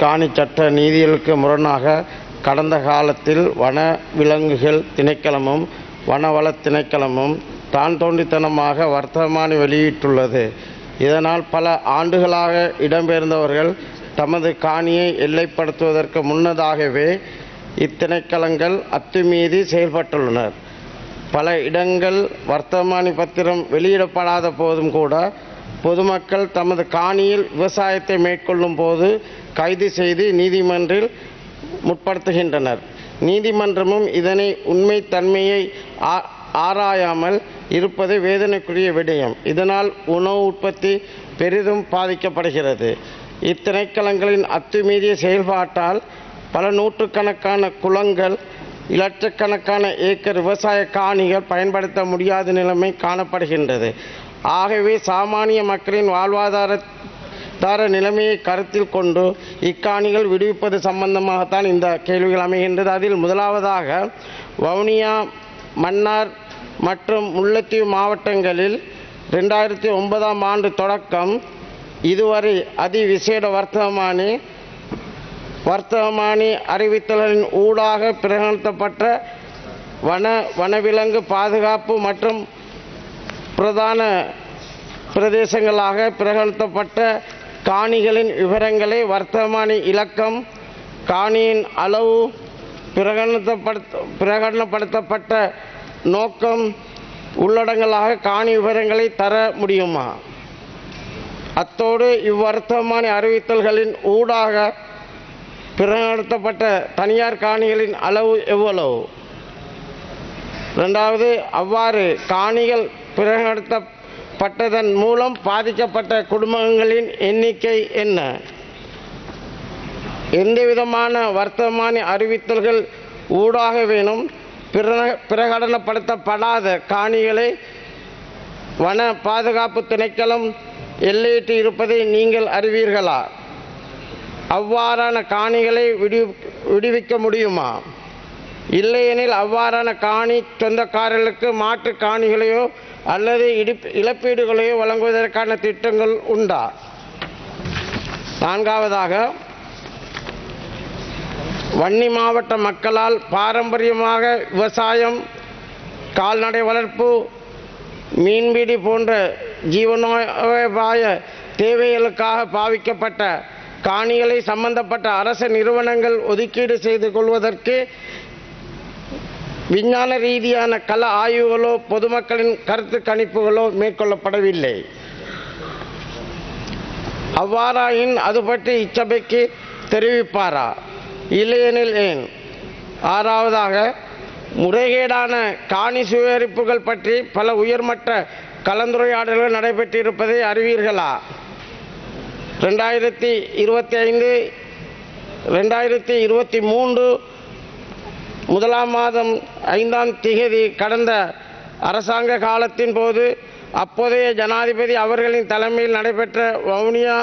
காணி சட்ட நீதிகளுக்கு முரணாக கடந்த காலத்தில் வன விலங்குகள் திணைக்களமும் வனவள திணைக்களமும் தான் தோன்றித்தனமாக வர்த்தமானி வெளியிட்டுள்ளது. இதனால் பல ஆண்டுகளாக இடம்பெயர்ந்தவர்கள் தமது காணியை எல்லைப்படுத்துவதற்கு முன்னதாகவே இத்திணைக்களங்கள் அத்துமீறி செயல்பட்டுள்ளனர். பல இடங்கள் வர்த்தமானி பத்திரம் வெளியிடப்படாத போதும் கூட பொதுமக்கள் தமது காணியில் விவசாயத்தை மேற்கொள்ளும் போது கைது செய்து நீதிமன்றில் முற்படுத்துகின்றனர். நீதிமன்றமும் இதனை உண்மைத்தன்மையை ஆ- ஆராயாமல் இருப்பது வேதனைக்குரிய விடயம். இதனால் உணவு உற்பத்தி பெரிதும் பாதிக்கப்படுகிறது. இத்திணைக்களங்களின் அத்துமீறிய செயல்பாட்டால் பல நூற்றுக்கணக்கான குளங்கள் இலட்சக்கணக்கான ஏக்கர் விவசாய காணிகள் பயன்படுத்த முடியாத நிலைமை காணப்படுகின்றது. ஆகவே சாமானிய மக்களின் வாழ்வாதார தர நிலைமையை கருத்தில் கொண்டு இக்காணிகள் விடுவிப்பது சம்பந்தமாகத்தான் இந்த கேள்விகள் அமைகின்றது. அதில் முதலாவதாக வவுனியா மன்னார் மற்றும் முல்லைத்தீவு மாவட்டங்களில் ரெண்டாயிரத்தி ஒன்பதாம் ஆண்டு தொடக்கம் இதுவரை அதிவிசேட வர்த்தகமானி வர்த்தகமானி அறிவித்தலின் ஊடாக பிரகடனப்பட்ட வன வனவிலங்கு பாதுகாப்பு மற்றும் பிரதான பிரதேசங்களாக பிரகடனப்பட்ட காணிகளின் விவரங்களை வர்த்தமானி இலக்கம் காணியின் அளவு பிரகடனப்படுத்த பிரகடனப்படுத்தப்பட்ட நோக்கம் உள்ளடங்களாக காணி விவரங்களை தர முடியுமா? அத்தோடு இவ்வர்த்தமானி அறிவித்தல்களின் ஊடாக பிரகடனப்படுத்தப்பட்ட தனியார் காணிகளின் அளவு எவ்வளவு? ரெண்டாவது அவ்வாறு காணிகள் பட்டதன் மூலம் பாதிக்கப்பட்ட குடும்பங்களின் எண்ணிக்கை என்ன? எந்தவிதமான வர்த்தமானி அறிவித்தல்கள் ஊடாக வேணும்? பிர- பிரகடனப்படுத்தப்படாத காணிகளை வன பாதுகாப்பு திணைக்களம் எல்லையிட்டு இருப்பதை நீங்கள் அறிவீர்களா? அவ்வாறான காணிகளை விடு விடுவிக்க முடியுமா? இல்லையெனில் அவ்வாறான காணி சொந்தக்காரர்களுக்கு மாற்று காணிகளையோ அல்லது இழப்பீடுகளையோ வழங்குவதற்கான திட்டங்கள் உண்டா? நான்காவதாக வன்னி மாவட்ட மக்களால் பாரம்பரியமாக விவசாயம் கால்நடை வளர்ப்பு மீன்பிடி போன்ற ஜீவனோபாய தேவைகளுக்காக பாவிக்கப்பட்ட காணிகளை சம்பந்தப்பட்ட அரச நிறுவனங்கள் ஒதுக்கீடு செய்து கொள்வதற்கு விஞ்ஞான ரீதியான கள ஆய்வுகளோ பொதுமக்களின் கருத்து கணிப்புகளோ மேற்கொள்ளப்படவில்லை. அவ்வாறாயின் அது பற்றி இச்சபைக்கு தெரிவிப்பாரா? இல்லையெனில் ஏன்? ஆறாவதாக முறைகேடான காணி சுவரிப்புகள் பற்றி பல உயர்மட்ட கலந்துரையாடல்கள் நடைபெற்றிருப்பதை அறிவீர்களா? ரெண்டாயிரத்தி இருபத்தி ஐந்து ரெண்டாயிரத்தி இருபத்தி மூன்று முதலாம் மாதம் ஐந்தாம் திகதி கடந்த அரசாங்க காலத்தின் போது அப்போதைய ஜனாதிபதி அவர்களின் தலைமையில் நடைபெற்ற வவுனியா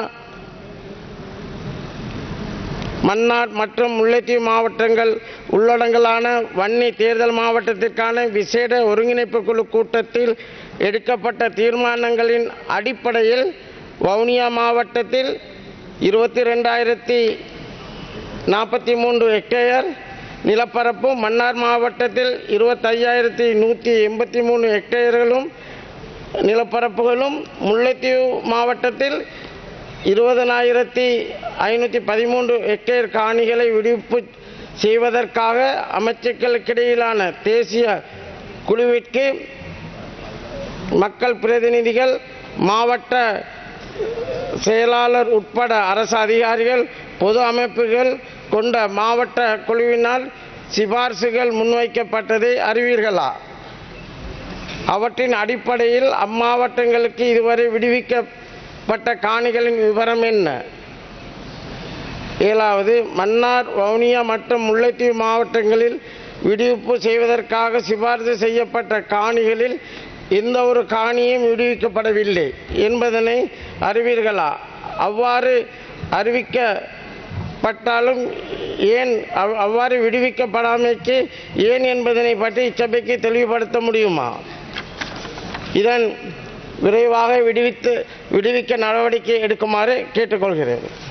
மன்னார் மற்றும் முல்லைத்தீவு மாவட்டங்கள் உள்ளடங்கலான வன்னி தேர்தல் மாவட்டத்திற்கான விசேட ஒருங்கிணைப்பு குழு கூட்டத்தில் எடுக்கப்பட்ட தீர்மானங்களின் அடிப்படையில் வவுனியா மாவட்டத்தில் இருபத்தி ரெண்டாயிரத்தி நாற்பத்தி மூன்று ஹெக்டேயர் நிலப்பரப்பு மன்னார் மாவட்டத்தில் இருபத்தையாயிரத்தி நூற்றி எண்பத்தி மூணு ஹெக்டேயர்களும் நிலப்பரப்புகளும் முல்லைத்தீவு மாவட்டத்தில் இருபதனாயிரத்தி ஐநூற்றி பதிமூன்று ஹெக்டேர் காணிகளை விடுவிப்பு செய்வதற்காக அமைச்சர்களுக்கிடையிலான தேசிய குழுவிற்கு மக்கள் பிரதிநிதிகள் மாவட்ட செயலாளர் உட்பட அரசு அதிகாரிகள் பொது அமைப்புகள் கொண்ட மாவட்ட குழுவினால் சிபார்சுகள் முன்வைக்கப்பட்டதை அறிவீர்களா? அவற்றின் அடிப்படையில் அம்மாவட்டங்களுக்கு இதுவரை விடுவிக்கப்பட்ட காணிகளின் விவரம் என்ன? ஏழாவது மன்னார் வவுனியா மற்றும் முல்லைத்தீவு மாவட்டங்களில் விடுவிப்பு செய்வதற்காக சிபார்சு செய்யப்பட்ட காணிகளில் எந்த ஒரு காணியும் விடுவிக்கப்படவில்லை என்பதனை அறிவீர்களா? அவ்வாறு அறிவிக்க பட்டாலும் ஏன் அவ்- அவ்வாறு விடுவிக்கப்படாமைக்கு ஏன் என்பதனை பற்றி இச்சபைக்கு தெளிவுபடுத்த முடியுமா? இதன் விரைவாக விடுவித்து விடுவிக்க நடவடிக்கை எடுக்குமாறு கேட்டுக்கொள்கிறேன்.